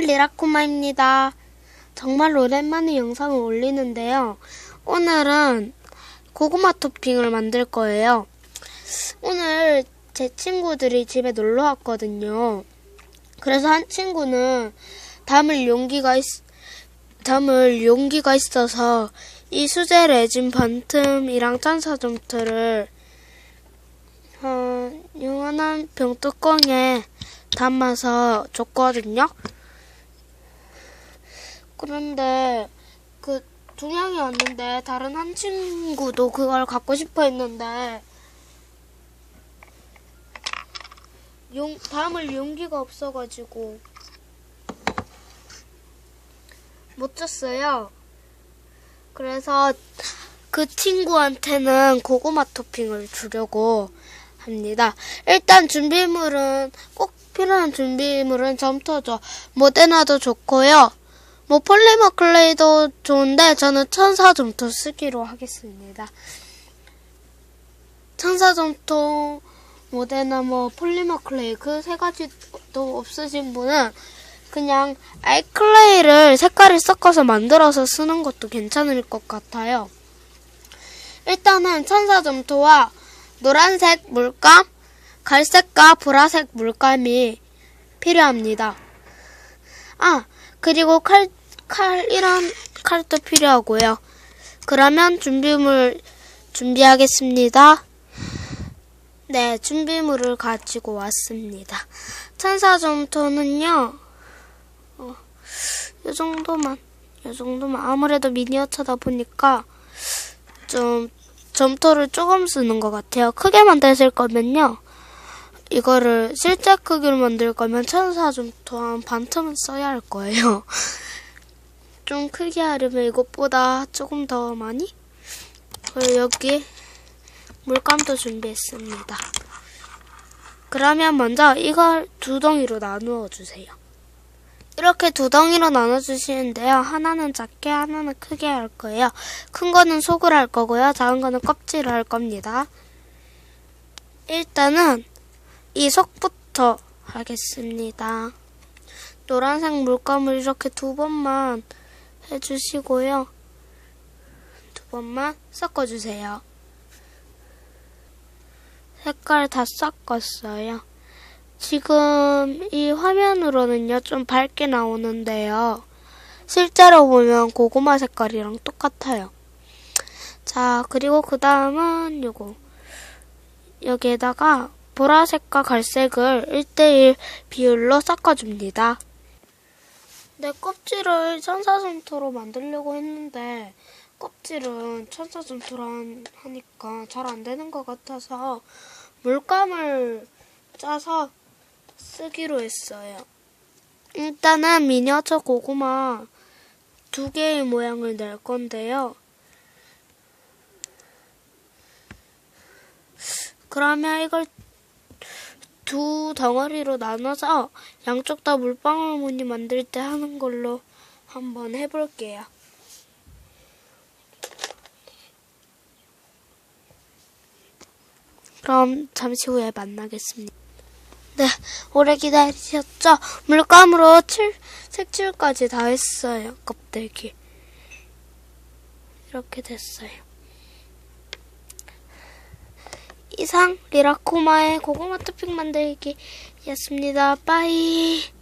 안녕하세요. 리라코마입니다. 정말 오랜만에 영상을 올리는데요. 오늘은 고구마 토핑을 만들 거예요. 오늘 제 친구들이 집에 놀러 왔거든요. 그래서 한 친구는 담을 용기가 있, 담을 용기가 있어서 이 수제 레진 반틈이랑 짠사점토를 어, 요만한 병뚜껑에 담아서 줬거든요. 그런데 그두 명이 왔는데 다른 한 친구도 그걸 갖고 싶어 했는데 용 담을 용기가 없어가지고 못 줬어요. 그래서 그 친구한테는 고구마 토핑을 주려고 합니다. 일단 준비물은 꼭 필요한 준비물은 점토죠. 모데나도 좋고요. 뭐 폴리머 클레이도 좋은데 저는 천사 점토 쓰기로 하겠습니다. 천사 점토, 모데나 뭐 폴리머 클레이 그 세 가지도 없으신 분은 그냥 아이클레이를 색깔을 섞어서 만들어서 쓰는 것도 괜찮을 것 같아요. 일단은 천사 점토와 노란색 물감, 갈색과 보라색 물감이 필요합니다. 아, 그리고 칼, 칼이란 칼도 필요하고요. 그러면 준비물 준비하겠습니다. 네, 준비물을 가지고 왔습니다. 천사 점토는요, 어, 이 정도만, 이 정도만. 아무래도 미니어처다 보니까 좀 점토를 조금 쓰는 것 같아요. 크게 만드실 거면요. 이거를 실제 크기로 만들 거면 천사 점토 한 반틈은 써야 할 거예요. 좀 크게 하려면 이것보다 조금 더 많이? 그리고 여기 물감도 준비했습니다. 그러면 먼저 이걸 두 덩이로 나누어 주세요. 이렇게 두 덩이로 나눠주시는데요. 하나는 작게, 하나는 크게 할 거예요. 큰 거는 속을 할 거고요. 작은 거는 껍질을 할 겁니다. 일단은 이 속부터 하겠습니다. 노란색 물감을 이렇게 두 번만 해주시고요. 두 번만 섞어주세요. 색깔 다 섞었어요. 지금 이 화면으로는요, 좀 밝게 나오는데요. 실제로 보면 고구마 색깔이랑 똑같아요. 자, 그리고 그 다음은 요거. 여기에다가 보라색과 갈색을 1대1 비율로 섞어줍니다. 내 껍질을 천사점토로 만들려고 했는데 껍질은 천사점토로 하니까 잘 안 되는 것 같아서 물감을 짜서 쓰기로 했어요. 일단은 미니어처 고구마 두 개의 모양을 낼 건데요. 그러면 이걸 두 덩어리로 나눠서 양쪽 다 물방울 무늬 만들 때 하는 걸로 한번 해볼게요. 그럼 잠시 후에 만나겠습니다. 네, 오래 기다리셨죠? 물감으로 칠, 색칠까지 다 했어요. 껍데기. 이렇게 됐어요. 이상 리라코마의 고구마 토핑 만들기였습니다. 빠이.